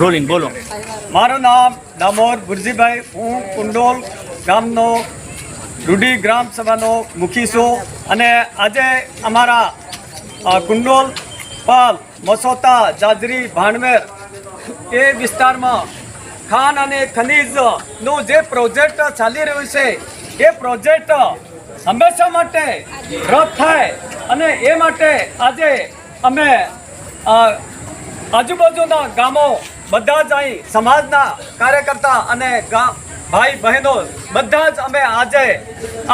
Rolling, બોલો. મારું નામ દામોર ગુરજીભાઈ હું કુંડોલ ગામનો રૂડી ગ્રામ સભાનો મુખી છું અને આજે અમારા કુંડોલ પાલ, મસોતા, જાજરી, ભાણવેર એ વિસ્તારમાં ખાન અને ખનીજનો જે પ્રોજેક્ટ ચાલી રહ્યું છે, એ પ્રોજેક્ટ હંમેશા માટે રદ થાય અને એ માટે આજે અમે આજુબાજુના ગામો બધા જ અહીં સમાજના કાર્યકર્તા અને ગામ ભાઈ બહેનો બધા જ અમે આજે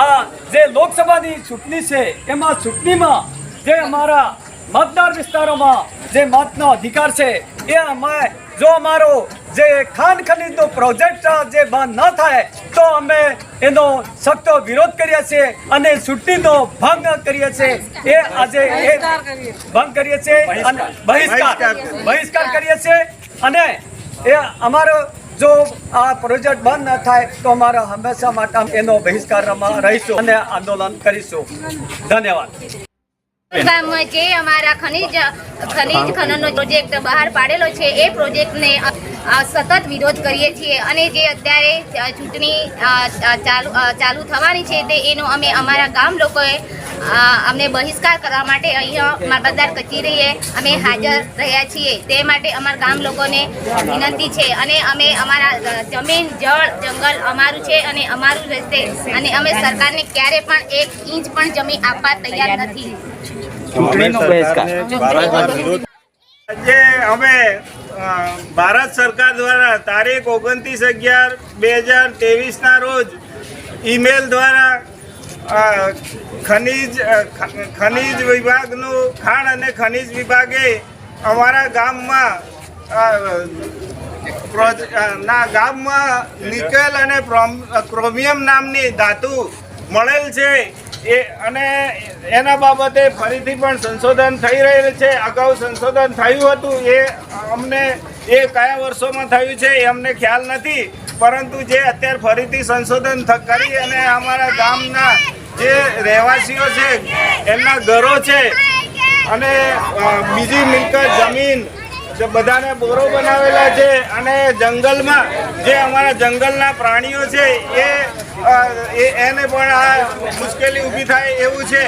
આ જે લોકસભાની ચૂંટણી છે, એમાં ચૂંટણીમાં જે અમારા મતદાર વિસ્તારોમાં જે મતનો અધિકાર છે, એ અમે જો અમારો જે ખાન ખનીજનો પ્રોજેક્ટ જે બંધ ન થાય તો અમે એનો સખતો વિરોધ કરીએ છીએ અને ચૂંટણીનો ભંગ કરીએ છીએ. એ આજે એ ભંગ કરીએ છીએ અને બહિષ્કાર. બહિષ્કાર. કરીએ. છીએ. અને એ અમારો જો આ પ્રોજેક્ટ બંધ ન થાય તો અમારા હંમેશા માટે એનો બહિષ્કારમાં રહીશું અને આંદોલન કરીશું. ધન્યવાદ. જે અમારા ખનિજ ખનિજ ખનનનો પ્રોજેક્ટ બહાર પાડેલો છે એ પ્રોજેક્ટને સતત વિરોધ કરીએ છીએ અને જે અત્યારે ચૂંટણી ચાલુ ચાલુ થવાની છે તે એનો અમે અમારા ગામ લોકોએ અમને બહિષ્કાર કરવા માટે અહીંયા મામલતદાર કચેરીએ અમે હાજર રહ્યા છીએ. તે માટે અમારા ગામ લોકોને વિનંતી છે અને અમે અમારા જમીન જળ જંગલ અમારું છે અને અમારું રહેશે. અને અમે સરકારને ક્યારે પણ એક ઇંચ પણ જમીન આપવા તૈયાર નથી. ચૂંટણીનો બહિષ્કાર. આજે અમે ભારત સરકાર દ્વારા તારીખ ઓગણત્રીસ અગિયાર બે હજાર ત્રેવીસના રોજ ઈમેલ દ્વારા ખનીજ ખનીજ વિભાગનું ખાણ અને ખનીજ વિભાગે અમારા ગામમાં ના ગામમાં નિકેલ અને ક્રોમિયમ નામની ધાતુ મળેલ છે. એ અને એના બાબતે ફરીથી પણ સંશોધન થઈ રહેલ છે. અગાઉ સંશોધન થયું હતું. એ અમને એ કયા વર્ષોમાં થયું છે એ અમને ખ્યાલ નથી. પરંતુ જે અત્યારે ફરીથી સંશોધન કરી અને અમારા ગામના જે રહેવાસીઓ છે, એમના ઘરો છે અને બીજી મિલકત, જમીન જે બધાને બોરો બનાવેલા છે અને જંગલમાં જે અમારા જંગલના પ્રાણીઓ છે એ એને પણ આ મુશ્કેલી ઊભી થાય એવું છે.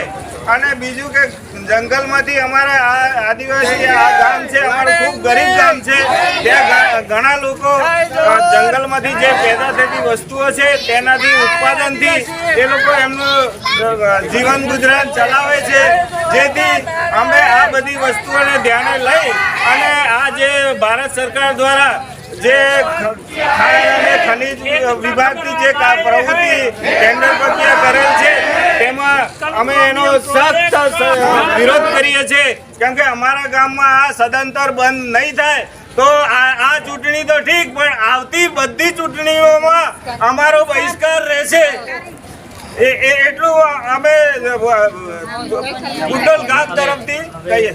અને બીજું કે જંગલમાંથી અમારા આ આદિવાસી આ ગામ છે, અમારું ખૂબ ગરીબ ગામ છે, ત્યાં ઘણા લોકો જંગલમાંથી જે પેદા થતી વસ્તુઓ છે, તેનાથી ઉત્પાદનથી એ લોકો એમનું જીવન ગુજરાન ચલાવે છે. જેથી અમે આ બધી વસ્તુઓને ધ્યાને લઈ અને આ જે ભારત સરકાર દ્વારા જે અને ખનિજ વિભાગની જે પ્રવૃત્તિ ટેન્ડર પ્રક્રિયા કરેલ છે, તેમાં અમે એનો સખ્ત વિરોધ કરીએ છીએ. કેમ કે અમારા ગામમાં આ સદંતર બંધ નહીં થાય, તો આ ચૂંટણી તો ઠીક, પણ આવતી બધી ચૂંટણીઓમાં અમારો બહિષ્કાર રહેશે. એટલું અમે કુંડલ ગામ તરફથી કહીએ.